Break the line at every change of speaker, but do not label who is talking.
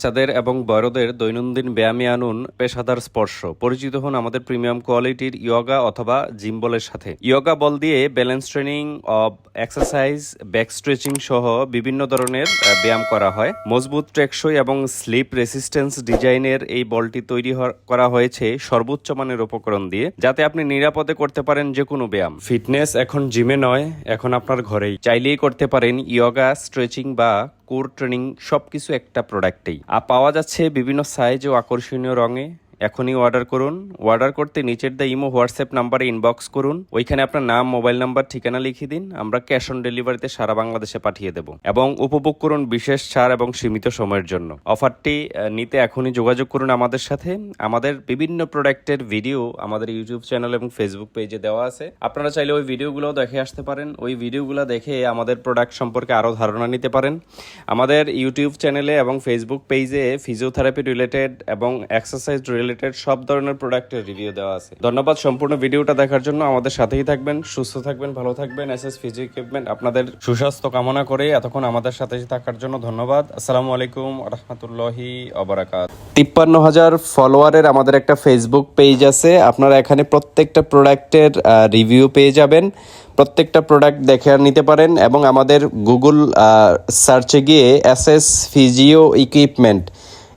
বাচ্চাদের এবং বড়দের দৈনন্দিন ব্যায়ামে আনুন পেশাদার স্পর্শ। পরিচিত হন আমাদের প্রিমিয়াম কোয়ালিটির ইয়োগা অথবা জিম বলের সাথে। ইয়োগা বল দিয়ে balance training of exercise, back stretching সহ বিভিন্ন ধরনের ব্যায়াম করা হয়। মজবুত টেকসই এবং স্লিপ রেসিস্ট্যান্স ডিজাইনের এই বলটি তৈরি করা হয়েছে সর্বোচ্চ মানের উপকরণ দিয়ে, যাতে আপনি নিরাপদে করতে পারেন যে কোনো ব্যায়াম। ফিটনেস এখন জিমে নয়, এখন আপনার ঘরেই। চাইলেই করতে পারেন ইয়োগা, স্ট্রেচিং বা কোর ট্রেনিং সবকিছু একটা প্রোডাক্টেই। আর পাওয়া যাচ্ছে বিভিন্ন সাইজ ও আকর্ষণীয় রঙে। এখনই অর্ডার করুন। অর্ডার করতে নিচের দা ইমো হোয়াটসঅ্যাপ নাম্বারে ইনবক্স করুন। ওইখানে আপনার নাম মোবাইল নাম্বার ঠিকানা লিখে দিন। আমরা ক্যাশ অন ডেলিভারিতে সারা বাংলাদেশে পাঠিয়ে দেব। এবং উপভোগ করুন বিশেষ ছাড় এবং সীমিত সময়ের জন্য। অফারটি নিতে এখনই যোগাযোগ করুন আমাদের সাথে। আমাদের বিভিন্ন প্রোডাক্টের ভিডিও আমাদের ইউটিউব চ্যানেল এবং ফেসবুক পেজে দেওয়া আছে। আপনারা চাইলে ওই ভিডিওগুলো দেখে আসতে পারেন। ওই ভিডিওগুলো দেখে আমাদের প্রোডাক্ট সম্পর্কে আরও ধারণা নিতে পারেন। আমাদের ইউটিউব চ্যানেলে এবং ফেসবুক পেজে ফিজিওথেরাপি রিলেটেড এবং এক্সারসাইজ রিলেটেড সব ধরনের প্রোডাক্টের রিভিউ দেওয়া আছে। ধন্যবাদ সম্পূর্ণ ভিডিওটা দেখার জন্য। আমাদের সাথেই থাকবেন, সুস্থ থাকবেন, ভালো থাকবেন এস এস ফিজি ইকুইপমেন্ট আপনাদের সুস্বাস্থ্য কামনা করে এতক্ষণ আমাদের সাথে থাকার জন্য ধন্যবাদ। আসসালামু আলাইকুম রহমতুল্লাহি অবরাকাত তিপ্পান্ন হাজার ফলোয়ারের আমাদের একটা ফেসবুক পেজ আছে। আপনারা এখানে প্রত্যেকটা প্রোডাক্টের রিভিউ পেয়ে যাবেন। প্রত্যেকটা প্রোডাক্ট দেখে নিতে পারেন এবং আমাদের গুগল সার্চে গিয়ে এস এস ফিজিও ইকুইপমেন্ট